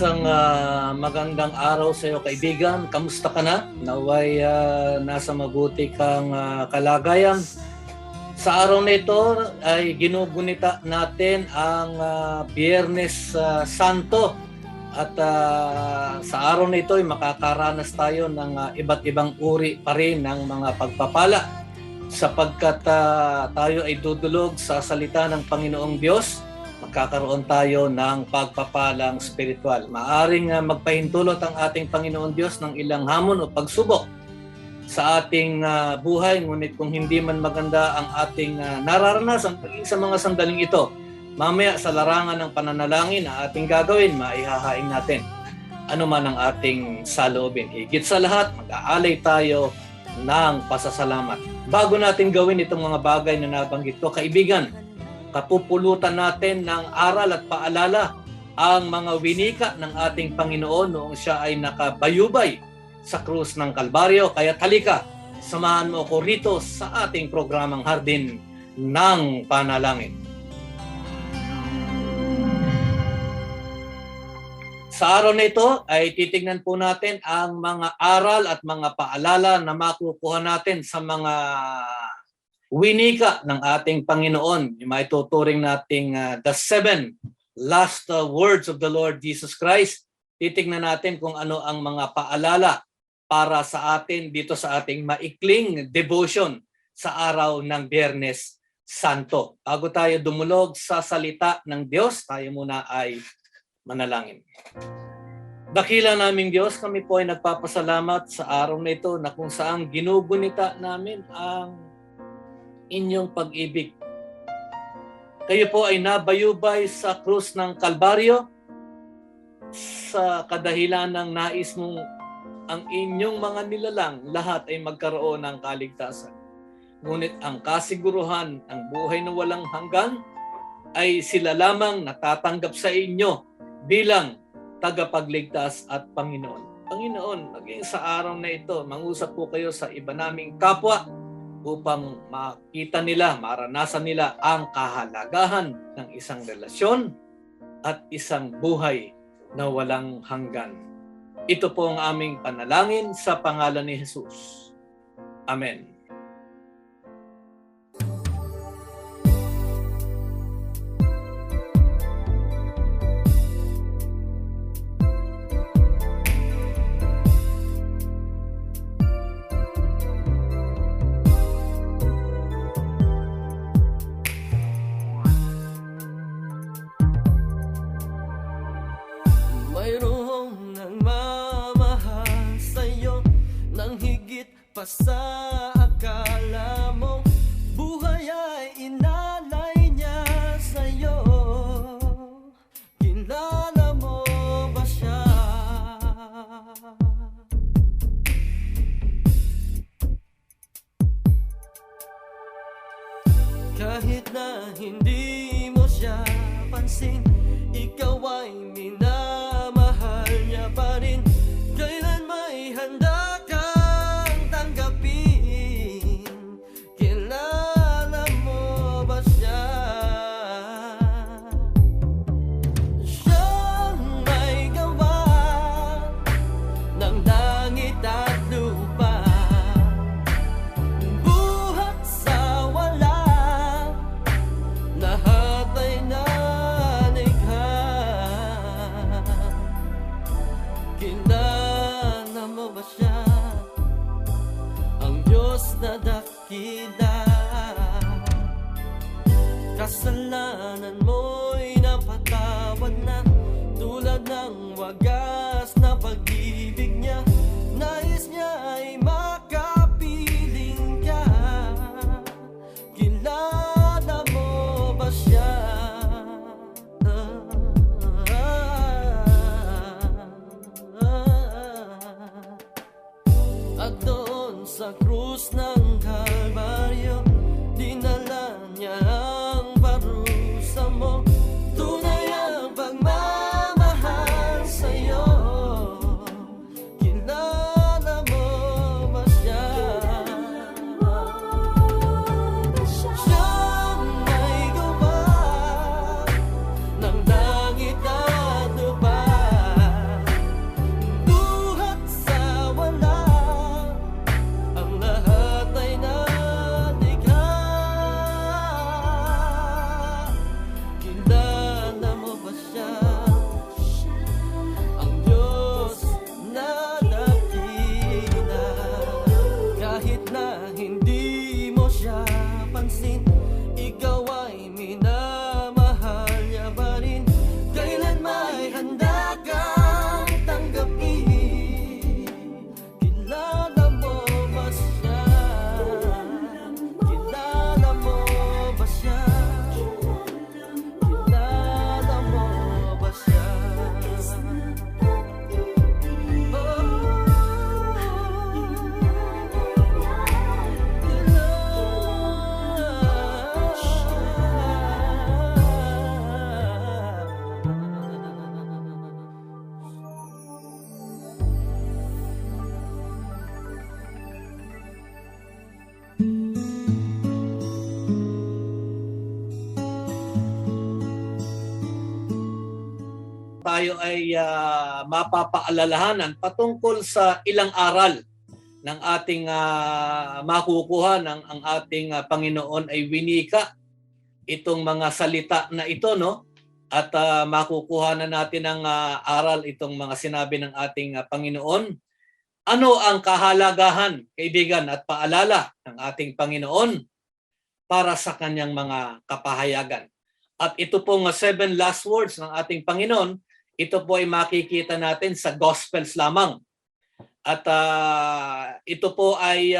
Isang ah, magandang araw sa iyo kaibigan. Kamusta ka na? Naway ah, nasa mabuti kang ah, kalagayan. Sa araw na ito ay ginugunita natin ang ah, Biyernes ah, Santo. At ah, sa araw na ito ay makakaranas tayo ng ah, iba't ibang uri pa rin ng mga pagpapala sapagkat ah, tayo ay dudulog sa salita ng Panginoong Diyos magkakaroon tayo ng pagpapalang spiritual. Maaring uh, magpahintulot ang ating Panginoon Diyos ng ilang hamon o pagsubok sa ating uh, buhay, ngunit kung hindi man maganda ang ating uh, nararanasan sa mga sandaling ito, mamaya sa larangan ng pananalangin na ating gagawin, maihahain natin ano man ang ating saloobin. Higit sa lahat, mag-aalay tayo ng pasasalamat. Bago natin gawin itong mga bagay na nabanggit ko, kaibigan, kapupulutan natin ng aral at paalala ang mga winika ng ating Panginoon noong siya ay nakabayubay sa krus ng Kalbaryo. Kaya talika, samahan mo ako rito sa ating programang Hardin ng Panalangin. Sa araw na ito ay titingnan po natin ang mga aral at mga paalala na makukuha natin sa mga winika ng ating Panginoon. Maituturing nating uh, the seven last uh, words of the Lord Jesus Christ. Titingnan natin kung ano ang mga paalala para sa atin dito sa ating maikling devotion sa araw ng Biyernes Santo. Bago tayo dumulog sa salita ng Diyos, tayo muna ay manalangin. Dakila naming Diyos, kami po ay nagpapasalamat sa araw na ito na kung saan ginugunita namin ang inyong pag-ibig. Kayo po ay nabayubay sa krus ng Kalbaryo sa kadahilan ng nais mong ang inyong mga nilalang lahat ay magkaroon ng kaligtasan. Ngunit ang kasiguruhan ng buhay na walang hanggan ay sila lamang natatanggap sa inyo bilang tagapagligtas at Panginoon. Panginoon, maging sa araw na ito, mangusap po kayo sa iba naming kapwa upang makita nila, maranasan nila ang kahalagahan ng isang relasyon at isang buhay na walang hanggan. Ito po ang aming panalangin sa pangalan ni Jesus. Amen. Pa sa akala mo Buhay ay inalay niya sa'yo Kilala mo ba siya? Kahit na hindi mo siya pansin tayo ay ah, mapapaalalahanan patungkol sa ilang aral ng ating ah, makukuha ng ang ating ah, Panginoon ay winika itong mga salita na ito no? At ah, makukuha na natin ang ah, aral itong mga sinabi ng ating ah, Panginoon. Ano ang kahalagahan kaibigan at paalala ng ating Panginoon para sa kanyang mga kapahayagan? At ito pong seven last words ng ating Panginoon ito po ay makikita natin sa Gospels lamang. At ah, ito po ay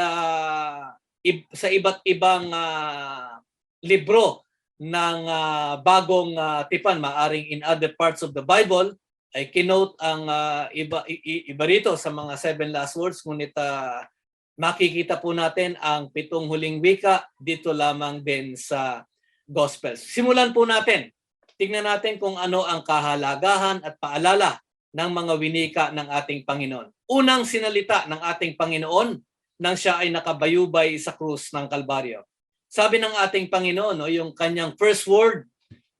ib- sa iba't ibang ah, libro ng ah, bagong ah, tipan, maaring in other parts of the Bible, ay kinote ang ah, iba, i- iba rito sa mga seven last words, ngunit ah, makikita po natin ang pitong huling wika dito lamang din sa Gospels. Simulan po natin tingnan natin kung ano ang kahalagahan at paalala ng mga winika ng ating Panginoon. Unang sinalita ng ating Panginoon nang siya ay nakabayubay sa krus ng Kalbaryo. Sabi ng ating Panginoon, no, yung kanyang first word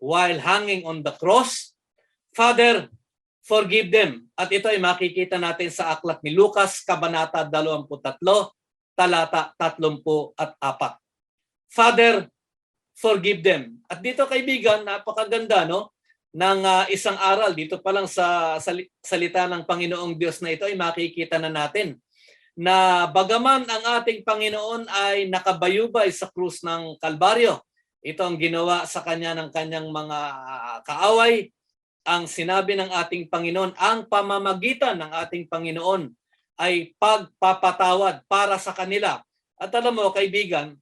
while hanging on the cross, Father, forgive them. At ito ay makikita natin sa aklat ni Lucas, Kabanata 23, talata 34. Father, forgive them. At dito kaibigan, napakaganda no ng ah, isang aral dito pa lang sa sali- salita ng Panginoong Diyos na ito ay makikita na natin na bagaman ang ating Panginoon ay nakabayubay sa krus ng Kalbaryo, ito ang ginawa sa kanya ng kanyang mga kaaway, ang sinabi ng ating Panginoon, ang pamamagitan ng ating Panginoon ay pagpapatawad para sa kanila. At alam mo kaibigan,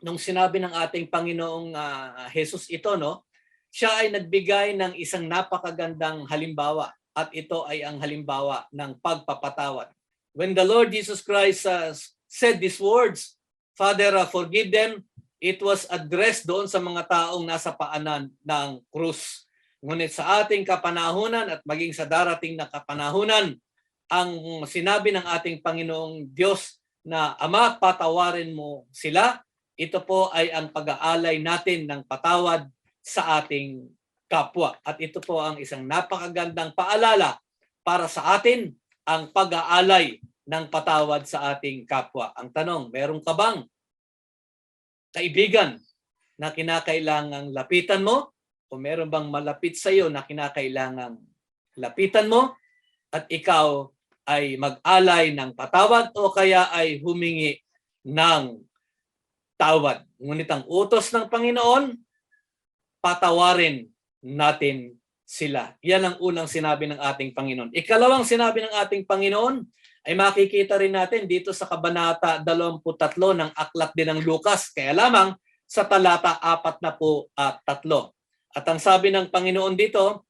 nung sinabi ng ating Panginoong ah, Jesus ito, no, siya ay nagbigay ng isang napakagandang halimbawa at ito ay ang halimbawa ng pagpapatawad. When the Lord Jesus Christ uh, said these words, Father, uh, forgive them, it was addressed doon sa mga taong nasa paanan ng krus. Ngunit sa ating kapanahunan at maging sa darating na kapanahunan, ang sinabi ng ating Panginoong Diyos na Ama, patawarin mo sila ito po ay ang pag-aalay natin ng patawad sa ating kapwa. At ito po ang isang napakagandang paalala para sa atin ang pag-aalay ng patawad sa ating kapwa. Ang tanong, meron ka bang kaibigan na kinakailangang lapitan mo? O meron bang malapit sa iyo na kinakailangang lapitan mo? At ikaw ay mag-alay ng patawad o kaya ay humingi ng tawad. Ngunit ang utos ng Panginoon patawarin natin sila. Yan ang unang sinabi ng ating Panginoon. Ikalawang sinabi ng ating Panginoon ay makikita rin natin dito sa Kabanata 23 ng Aklat din ng Lukas. Kaya lamang sa talata 4 na po at tatlo. At ang sabi ng Panginoon dito,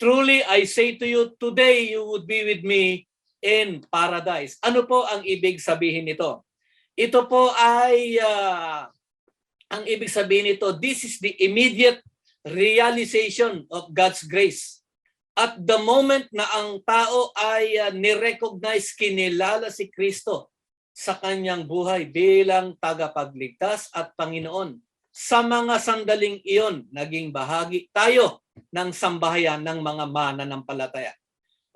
Truly I say to you, today you would be with me in paradise. Ano po ang ibig sabihin nito? Ito po ay, ah, ang ibig sabihin nito, this is the immediate realization of God's grace. At the moment na ang tao ay uh, nirecognize, kinilala si Kristo sa kanyang buhay bilang tagapagligtas at Panginoon. Sa mga sandaling iyon, naging bahagi tayo ng sambahayan ng mga mananampalataya.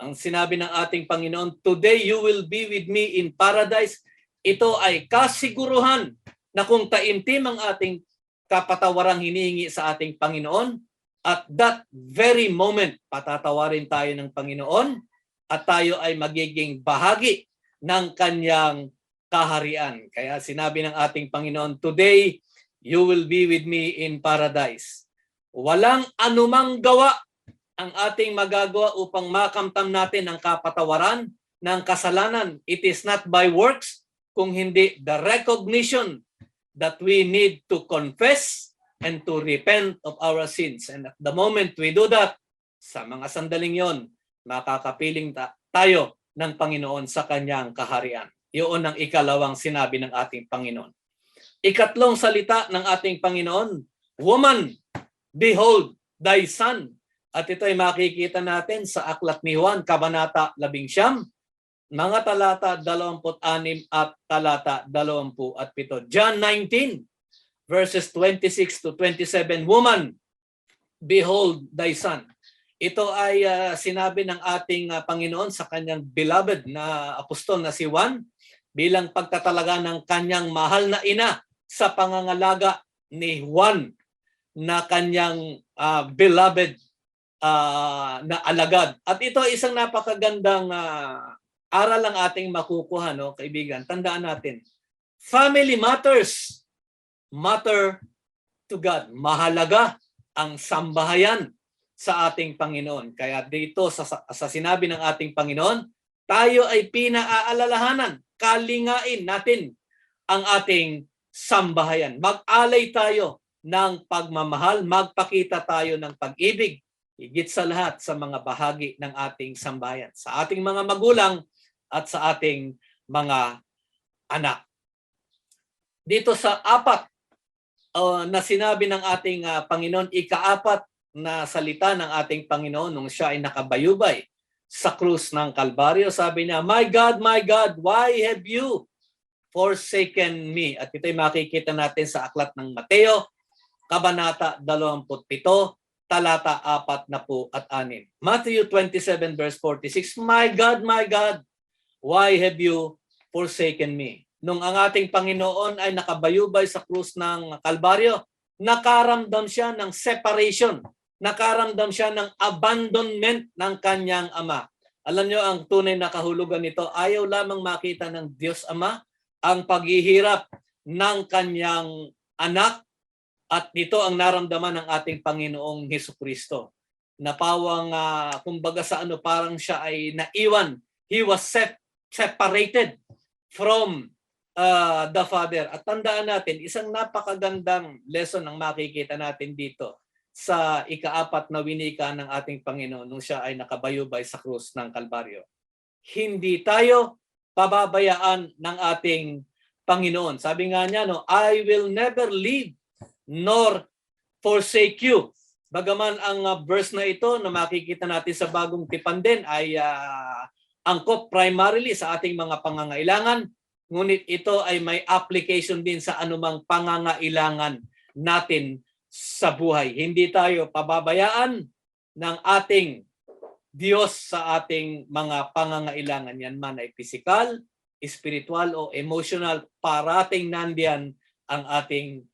Ang sinabi ng ating Panginoon, Today you will be with me in paradise. Ito ay kasiguruhan na kung taimtim ang ating kapatawarang hinihingi sa ating Panginoon, at that very moment, patatawarin tayo ng Panginoon at tayo ay magiging bahagi ng kanyang kaharian. Kaya sinabi ng ating Panginoon, Today, you will be with me in paradise. Walang anumang gawa ang ating magagawa upang makamtam natin ang kapatawaran ng kasalanan. It is not by works, kung hindi the recognition that we need to confess and to repent of our sins. And at the moment we do that, sa mga sandaling yon, makakapiling ta- tayo ng Panginoon sa kanyang kaharian. Yun ang ikalawang sinabi ng ating Panginoon. Ikatlong salita ng ating Panginoon, Woman, behold thy son. At ito ay makikita natin sa Aklat ni Juan, Kabanata 11, mga talata 26 at talata 27. John 19, verses 26 to 27, Woman, behold thy son. Ito ay ah, sinabi ng ating ah, Panginoon sa kanyang beloved na apostol na si Juan bilang pagtatalaga ng kanyang mahal na ina sa pangangalaga ni Juan na kanyang ah, beloved ah, na alagad. At ito ay isang napakagandang ah, aral ang ating makukuha, no, kaibigan. Tandaan natin, family matters matter to God. Mahalaga ang sambahayan sa ating Panginoon. Kaya dito sa, sa sinabi ng ating Panginoon, tayo ay pinaaalalahanan, kalingain natin ang ating sambahayan. Mag-alay tayo ng pagmamahal, magpakita tayo ng pag-ibig, higit sa lahat sa mga bahagi ng ating sambahayan, sa ating mga magulang at sa ating mga anak. Dito sa apat uh, na sinabi ng ating uh, Panginoon, ikaapat na salita ng ating Panginoon nung siya ay nakabayubay sa krus ng Kalbaryo. Sabi niya, My God, my God, why have you forsaken me? At ito'y makikita natin sa aklat ng Mateo, Kabanata 27, talata 4 na po at 6. Matthew 27 verse 46, My God, my God, why have you forsaken me? nung ang ating Panginoon ay nakabayubay sa krus ng Kalbaryo, nakaramdam siya ng separation, nakaramdam siya ng abandonment ng kanyang ama. Alam niyo ang tunay na kahulugan nito, ayaw lamang makita ng Diyos Ama ang paghihirap ng kanyang anak at ito ang naramdaman ng ating Panginoong Heso Kristo. Napawang uh, kumbaga sa ano parang siya ay naiwan. He was sep- separated from uh, the Father. At tandaan natin, isang napakagandang lesson ang makikita natin dito sa ikaapat na winika ng ating Panginoon nung siya ay nakabayubay sa krus ng Kalbaryo. Hindi tayo pababayaan ng ating Panginoon. Sabi nga niya, no, I will never leave nor forsake you. Bagaman ang uh, verse na ito na makikita natin sa bagong tipan din ay uh, angkop primarily sa ating mga pangangailangan, ngunit ito ay may application din sa anumang pangangailangan natin sa buhay. Hindi tayo pababayaan ng ating Diyos sa ating mga pangangailangan. Yan man ay physical, spiritual o emotional, parating nandiyan ang ating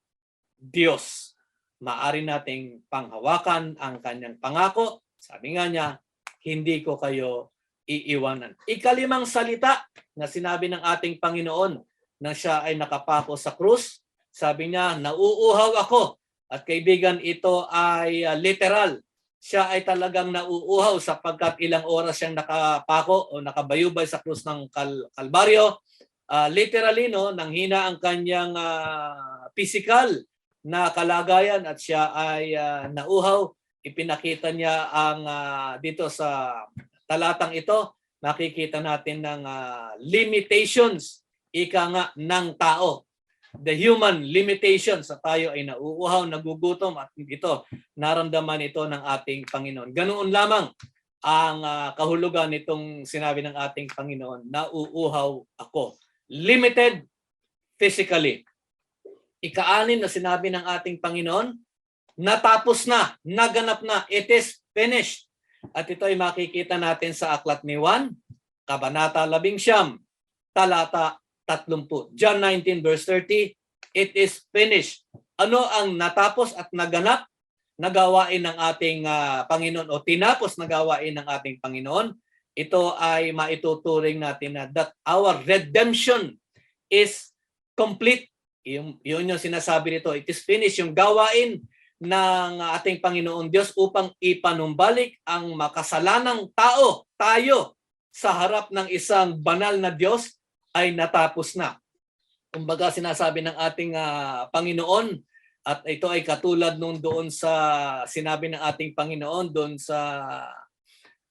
Diyos. Maari nating panghawakan ang kanyang pangako. Sabi nga niya, hindi ko kayo iiwanan. Ikalimang salita na sinabi ng ating Panginoon na siya ay nakapako sa krus, sabi niya, nauuhaw ako At kaibigan, ito ay ah, literal. Siya ay talagang nauuhaw sapagkat ilang oras siyang nakapako o nakabayubay sa krus ng Kal- Kalbaryo. Ah, literally, no, nanghina ang kanyang ah, physical na kalagayan at siya ay ah, nauhaw. Ipinakita niya ang ah, dito sa talatang ito, makikita natin ng ah, limitations ika nga ng tao. The human limitations sa tayo ay nauuhaw, nagugutom at ito, naramdaman ito ng ating Panginoon. Ganoon lamang ang ah, kahulugan nitong sinabi ng ating Panginoon, nauuhaw ako. Limited physically. Ikaanin na sinabi ng ating Panginoon, natapos na, naganap na, it is finished. At ito ay makikita natin sa aklat ni Juan, Kabanata 11, talata 30. John 19 verse 30, it is finished. Ano ang natapos at naganap na gawain ng ating ah, Panginoon o tinapos na gawain ng ating Panginoon? Ito ay maituturing natin na that our redemption is complete. Yung, yun yung sinasabi nito, it is finished. Yung gawain ng ating Panginoon Diyos upang ipanumbalik ang makasalanang tao, tayo, sa harap ng isang banal na Diyos ay natapos na. Kumbaga sinasabi ng ating ah, Panginoon at ito ay katulad nung doon sa sinabi ng ating Panginoon doon sa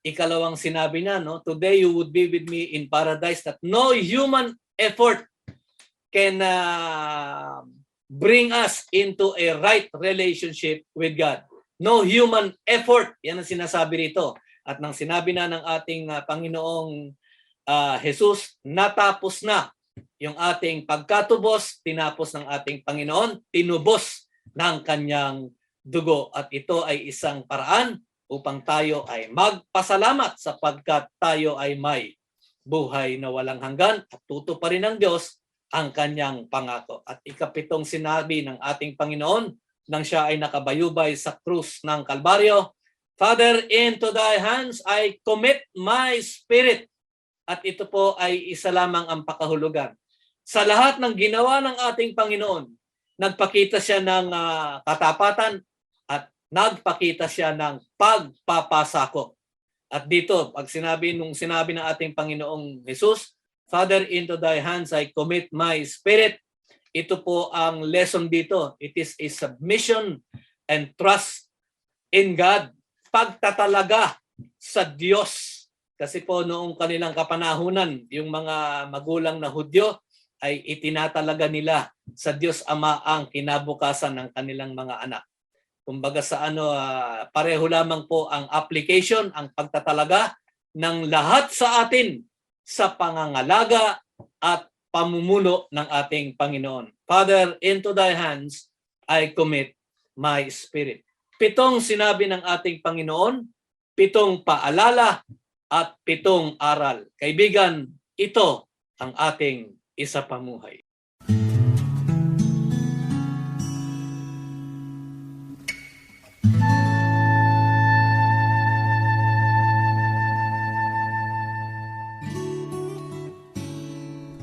ikalawang sinabi niya no today you would be with me in paradise that no human effort can ah, bring us into a right relationship with God. No human effort. Yan ang sinasabi rito. At nang sinabi na ng ating ah, Panginoong ah, Jesus, natapos na yung ating pagkatubos, tinapos ng ating Panginoon, tinubos ng kanyang dugo. At ito ay isang paraan upang tayo ay magpasalamat sapagkat tayo ay may buhay na walang hanggan at tuto pa rin ng Diyos ang kanyang pangako. At ikapitong sinabi ng ating Panginoon nang siya ay nakabayubay sa krus ng Kalbaryo, Father, into thy hands I commit my spirit. At ito po ay isa lamang ang pakahulugan. Sa lahat ng ginawa ng ating Panginoon, nagpakita siya ng ah, katapatan at nagpakita siya ng pagpapasako. At dito, pag sinabi nung sinabi ng ating Panginoong Jesus, Father, into thy hands I commit my spirit. Ito po ang lesson dito. It is a submission and trust in God. Pagtatalaga sa Diyos. Kasi po noong kanilang kapanahunan, yung mga magulang na Hudyo ay itinatalaga nila sa Diyos Ama ang kinabukasan ng kanilang mga anak. Kumbaga sa ano, ah, pareho lamang po ang application, ang pagtatalaga ng lahat sa atin sa pangangalaga at pamumuno ng ating Panginoon. Father, into thy hands I commit my spirit. Pitong sinabi ng ating Panginoon, pitong paalala at pitong aral. Kaibigan, ito ang ating isa pamuhay.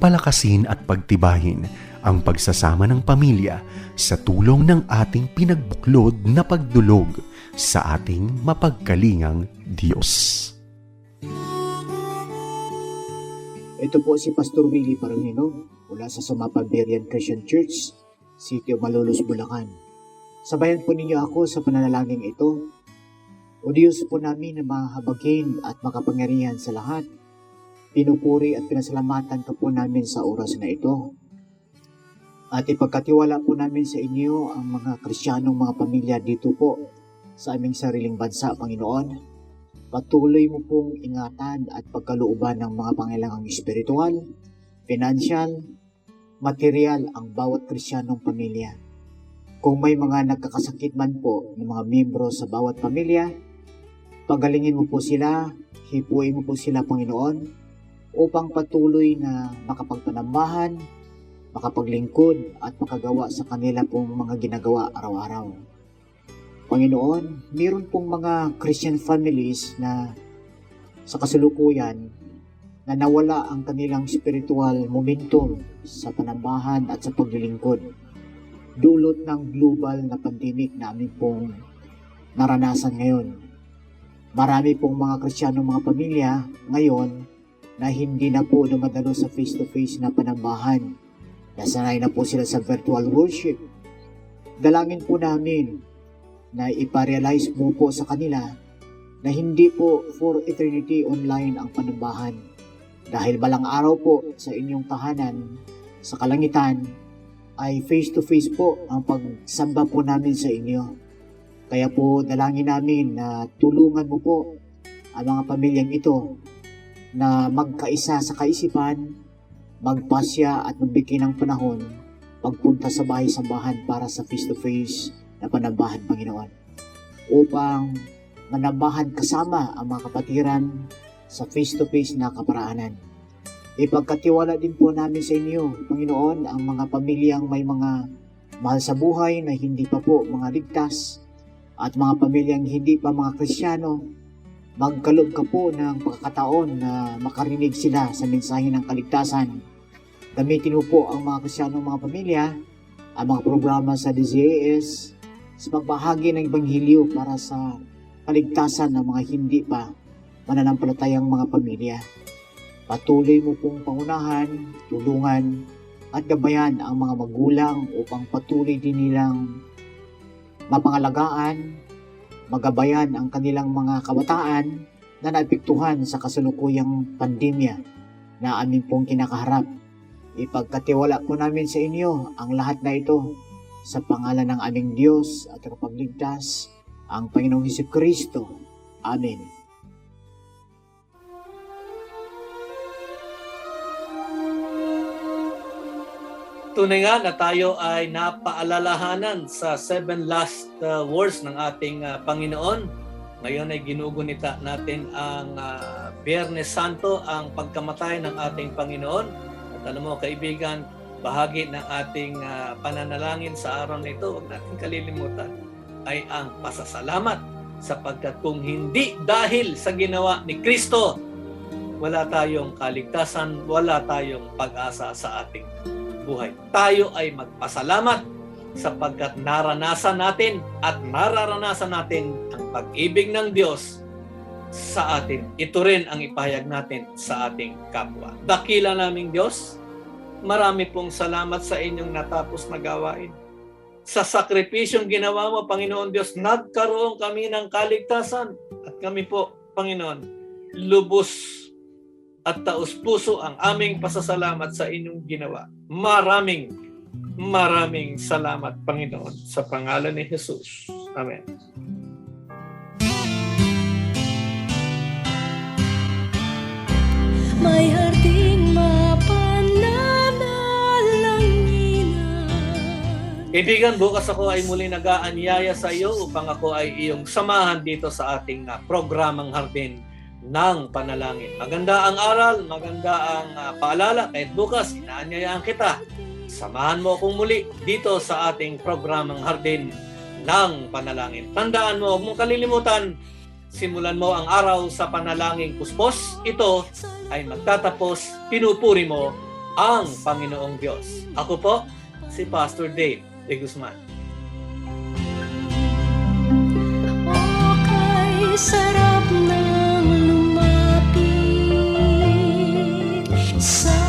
Palakasin at pagtibayin ang pagsasama ng pamilya sa tulong ng ating pinagbuklod na pagdulog sa ating mapagkalingang Diyos. Ito po si Pastor Willie Parangino mula sa Sumapaberian Christian Church, City of Malolos, Bulacan. Sabayan po ninyo ako sa pananalangin ito. O Diyos po namin na mahabagin at makapangyarihan sa lahat. Pinupuri at pinasalamatan ka po namin sa oras na ito. At ipagkatiwala po namin sa inyo ang mga kristyanong mga pamilya dito po sa aming sariling bansa, Panginoon. Patuloy mo pong ingatan at pagkalooban ng mga pangailangang espiritual, financial, material ang bawat kristyanong pamilya. Kung may mga nagkakasakit man po ng mga miyembro sa bawat pamilya, pagalingin mo po sila, hipuin mo po sila Panginoon, upang patuloy na makapagpanambahan, makapaglingkod at makagawa sa kanila pong mga ginagawa araw-araw. Panginoon, meron pong mga Christian families na sa kasalukuyan na nawala ang kanilang spiritual momentum sa panambahan at sa paglilingkod. dulot ng global na pandemic na amin pong naranasan ngayon. Marami pong mga Kristiyano mga pamilya ngayon na hindi na po dumadalo sa face-to-face na panambahan. Nasanay na po sila sa virtual worship. Dalangin po namin na iparealize mo po sa kanila na hindi po for eternity online ang panambahan. Dahil balang araw po sa inyong tahanan, sa kalangitan, ay face-to-face po ang pagsamba po namin sa inyo. Kaya po dalangin namin na tulungan mo po ang mga pamilyang ito na magkaisa sa kaisipan, magpasya at magbigay ng panahon pagpunta sa bahay-sambahan para sa face-to-face na panambahan, Panginoon. Upang manambahan kasama ang mga kapatiran sa face-to-face na kaparaanan. Ipagkatiwala din po namin sa inyo, Panginoon, ang mga pamilyang may mga mahal sa buhay na hindi pa po mga ligtas at mga pamilyang hindi pa mga Kristiyano, magkalog ka po ng pagkakataon na makarinig sila sa mensahe ng kaligtasan. Gamitin mo po ang mga Kristiyano mga pamilya, ang mga programa sa DZAS, sa pagbahagi ng Ebanghelyo para sa kaligtasan ng mga hindi pa mananampalatayang mga pamilya. Patuloy mo pong pangunahan, tulungan, at gabayan ang mga magulang upang patuloy din nilang mapangalagaan, magabayan ang kanilang mga kabataan na naepektuhan sa kasalukuyang pandemya na amin pong kinakaharap. Ipagkatiwala po namin sa inyo ang lahat na ito sa pangalan ng aming Diyos at kapagligtas, ang Panginoong Hesus Kristo. Amen. Tunay nga na tayo ay napaalalahanan sa seven last uh, words ng ating uh, Panginoon. Ngayon ay ginugunita natin ang uh, Biyernes Santo, ang pagkamatay ng ating Panginoon. At alam mo kaibigan, bahagi ng ating uh, pananalangin sa araw na ito, huwag natin kalilimutan, ay ang pasasalamat sapagkat kung hindi dahil sa ginawa ni Kristo, wala tayong kaligtasan, wala tayong pag-asa sa ating buhay. Tayo ay magpasalamat sapagkat naranasan natin at nararanasan natin ang pag-ibig ng Diyos sa atin. Ito rin ang ipahayag natin sa ating kapwa. Dakila naming Diyos, marami pong salamat sa inyong natapos na gawain. Sa sakripisyong ginawa mo, Panginoon Diyos, nagkaroon kami ng kaligtasan. At kami po, Panginoon, lubos at taus-puso ang aming pasasalamat sa inyong ginawa. Maraming, maraming salamat, Panginoon, sa pangalan ni Jesus. Amen. May harding Kaibigan, bukas ako ay muli nag-aanyaya sa iyo upang ako ay iyong samahan dito sa ating ah, programang Hardin ng Panalangin. Maganda ang aral, maganda ang ah, paalala, kahit bukas inaanyayaan kita. Samahan mo akong muli dito sa ating programang Hardin ng Panalangin. Tandaan mo, huwag mong kalilimutan, simulan mo ang araw sa panalangin puspos. Ito ay magtatapos, pinupuri mo ang Panginoong Diyos. Ako po, si Pastor Dave de Guzman. O kay sarap So.